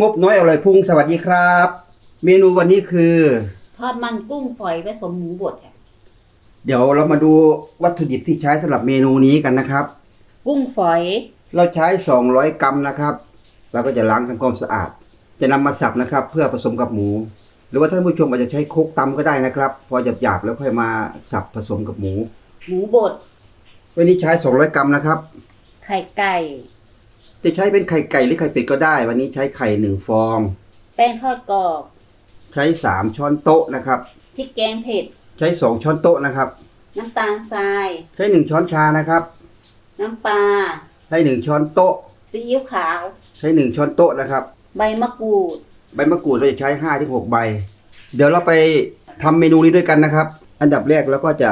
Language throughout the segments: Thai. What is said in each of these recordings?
งบน้อยอร่อยพุงสวัสดีครับ เมนูวันนี้คือ ทอดมันกุ้งฝอยผสมหมูบดค่ะเดี๋ยวเรามาดูวัตถุดิบที่ใช้สำหรับเมนูนี้กันนะครับ กุ้งฝอย เราใช้ 200 กรัมนะครับ เราก็จะล้างทำความสะอาด จะนำมาสับนะครับ เพื่อผสมกับหมู หรือว่าท่านผู้ชมอาจจะใช้โครกตำก็ได้นะครับ พอหยาบๆแล้วค่อยมาสับผสมกับหมูหมูบดวันนี้ใช้ 200 กรัมนะครับ ไข่ไก่ จะใช้เป็นไข่ไก่หรือไข่เป็ดก็ได้ วันนี้ใช้ไข่หนึ่งฟอง แป้งทอดกรอบใช้3ช้อนโต๊ะนะครับ พริกแกงเผ็ด ใช้2ช้อนโต๊ะนะครับ น้ำตาลทราย ใช้1ช้อนชานะครับ น้ำปลาใช้1ช้อนโต๊ะ ซีอิ๊วขาว ใช้1ช้อนโต๊ะนะครับ ใบมะกรูด ใบมะกรูดเราจะใช้5้าที่หกใบ เดี๋ยวเราไปทำเมนูนี้ด้วยกันนะครับ อันดับแรกเราก็จะ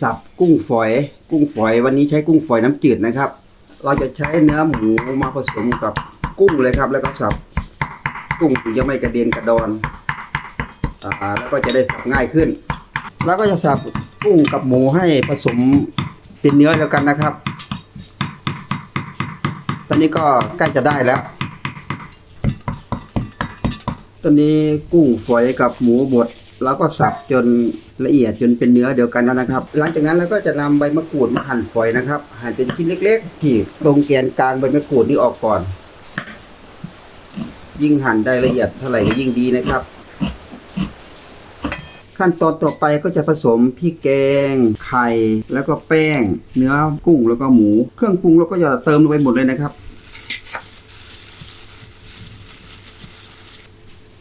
สับกุ้งฝอย กุ้งฝอยวันนี้ใช้กุ้งฝอยน้ำจืดนะครับ เราจะใช้เนื้อหมูมาผสมกับกุ้งเลยครับ แล้วก็สับกุ้งถึงจะไม่กระเด็นกระดอนอ่าแล้วก็จะได้สับง่ายขึ้น แล้วก็จะสับกุ้งกับหมูให้ผสมเป็นเนื้อเดียวกันนะครับ ตอนนี้ก็ใกล้จะได้แล้ว ตอนนี้กุ้งฝอยกับหมูบด เราก็สับจนละเอียดจนเป็นเนื้อเดียวกันแล้วนะครับ หลังจากนั้นเราก็จะนำใบมะกรูดมาหั่นฝอยนะครับ หั่นเป็นชิ้นเล็กๆ ที่ตรงแกนกลางใบมะกรูดนี่ออกก่อน ยิ่งหั่นได้ละเอียดเท่าไหร่ยิ่งดีนะครับ ขั้นตอนต่อไปก็จะผสมพริกแกง ไข่แล้วก็แป้ง เนื้อกุ้งแล้วก็หมู เครื่องปรุงเราก็จะเติมลงไปหมดเลยนะครับ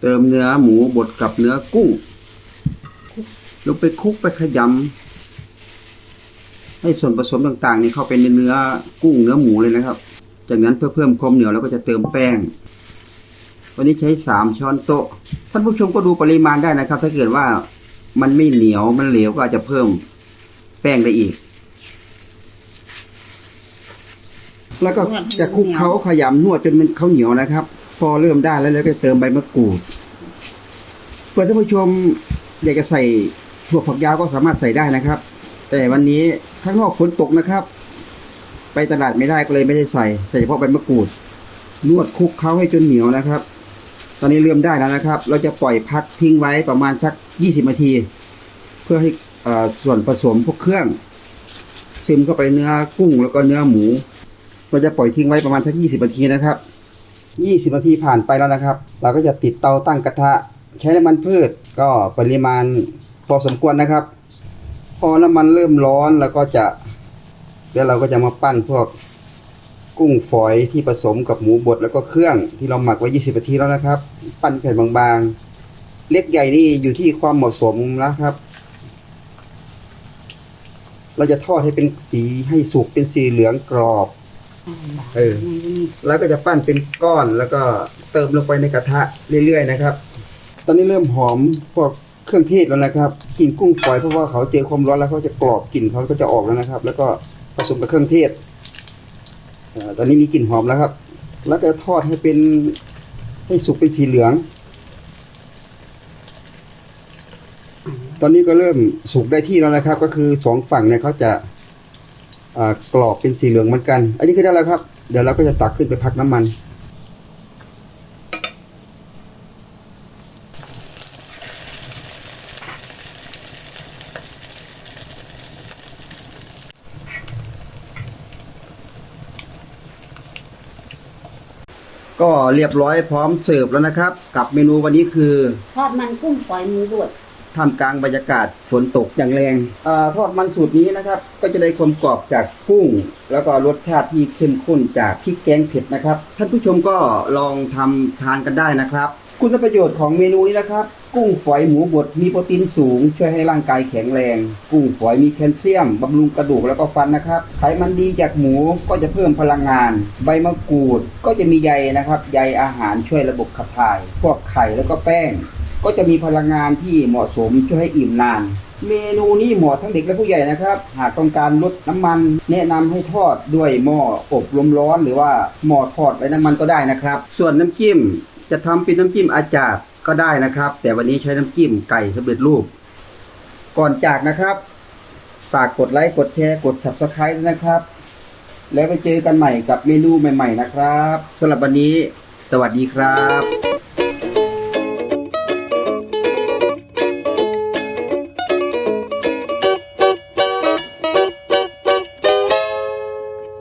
เติมเนื้อหมูบดกับเนื้อกุ้ง ลงไปคลุกไปขยำให้ส่วนผสมต่างๆ นี่เข้าไปในเนื้อกุ้งเนื้อหมูเลยนะครับ จากนั้นเพื่อเพิ่มความเหนียวเราก็จะเติมแป้ง วันนี้ใช้สามช้อนโต๊ะท่านผู้ชมก็ดูปริมาณได้นะครับ ถ้าเกิดว่ามันไม่เหนียวมันเหลวก็อาจจะเพิ่มแป้งได้อีก แล้วก็จะคลุกเขาขยำนวดจนมันเขาเหนียวนะครับ พอเริ่มได้แล้วแล้วก็เติมใบมะกรูดเพื่อท่านผู้ชมอยากจะใส่ ถั่วฝักยาวก็สามารถใส่ได้นะครับ แต่วันนี้ข้างนอกฝนตกนะครับ ไปตลาดไม่ได้ก็เลยไม่ได้ใส่ใส่เฉพาะใบมะกรูด นวดคลุกเขาให้จนเหนียวนะครับ ตอนนี้เริ่มได้แล้วนะครับ เราจะปล่อยพักทิ้งไว้ประมาณสัก 20นาที เพื่อให้ส่วนผสมพวกเครื่อง ซึมเข้าไปเนื้อกุ้งแล้วก็เนื้อหมู เราจะปล่อยทิ้งไว้ประมาณสัก 20นาทีนะครับ20นาทีผ่านไปแล้วนะครับ เราก็จะติดเตาตั้งกระทะ ใช้น้ำมันพืชก็ปริมาณ พอสมควรนะครับ พอน้ำมันเริ่มร้อนแล้วก็จะแล้วเราก็จะมาปั้นพวกกุ้งฝอยที่ผสมกับหมูบดแล้วก็เครื่องที่เราหมักไว้ 20นาทีแล้วนะครับ ปั้นแผ่นบางๆ เล็กใหญ่นี่อยู่ที่ความเหมาะสมนะครับ เราจะทอดให้เป็นสีให้สุกเป็นสีเหลืองกรอบเออแล้วก็จะปั้นเป็นก้อนแล้วก็เติมลงไปในกระทะเรื่อยๆนะครับ ตอนนี้เริ่มหอมพวก เครื่องเทศแล้วนะครับกลิ่นกุ้งฝอยเพราะว่าเขาเจอความร้อนแล้วเขาจะกรอบกลิ่นเขาก็จะออกแล้วนะครับ แล้วก็ผสมกับเครื่องเทศอ่อตอนนี้มีกลิ่นหอมแล้วครับ แล้วก็ทอดให้เป็นให้สุกเป็นสีเหลือง ตอนนี้ก็เริ่มสุกได้ที่แล้วนะครับ ก็คือสองฝั่งเนี่ยเขาจะอ่ากรอบเป็นสีเหลืองเหมือนกัน อันนี้ก็ได้แล้วครับ เดี๋ยวเราก็จะตักขึ้นไปพักน้ำมัน ก็เรียบร้อยพร้อมเสิร์ฟแล้วนะครับ กับเมนูวันนี้คือทอดมันกุ้งฝอยหมูบดท่ามกลางบรรยากาศฝนตกอย่างแรงอาทอดมันสูตรนี้นะครับ ก็จะได้ความกรอบจากกุ้ง แล้วก็รสชาติที่เข้มข้นจากพริกแกงเผ็ดนะครับ ท่านผู้ชมก็ลองทำทานกันได้นะครับ คุณประโยชน์ของเมนูนี้นะครับ กุ้งฝอยหมูบดมีโปรตีนสูง ช่วยให้ร่างกายแข็งแรง กุ้งฝอยมีแคลเซียมบำรุงกระดูกแล้วก็ฟันนะครับไขมันดีจากหมูก็จะเพิ่มพลังงาน ใบมะกรูดก็จะมีใยนะครับใยอาหารช่วยระบบขับถ่าย พวกไข่แล้วก็แป้ง ก็จะมีพลังงานที่เหมาะสมช่วยให้อิ่มนานเมนูนี้เหมาะทั้งเด็กและผู้ใหญ่นะครับ หากต้องการลดน้ำมัน แนะนำให้ทอดด้วยหม้ออบลมร้อน หรือว่าหม้อทอดไร้น้ำมันก็ได้นะครับ ส่วนน้ำจิ้มจะทำเป็นน้ำจิ้มอาจารย์ ก็ได้นะครับ แต่วันนี้ใช้น้ำจิ้มไก่สำเร็จรูป ก่อนจากนะครับฝากกดไลค์กดแชร์กด subscribe นะครับ แล้วไปเจอกันใหม่กับเมนูใหม่ ๆ นะครับสำหรับวันนี้สสวัสดีครับ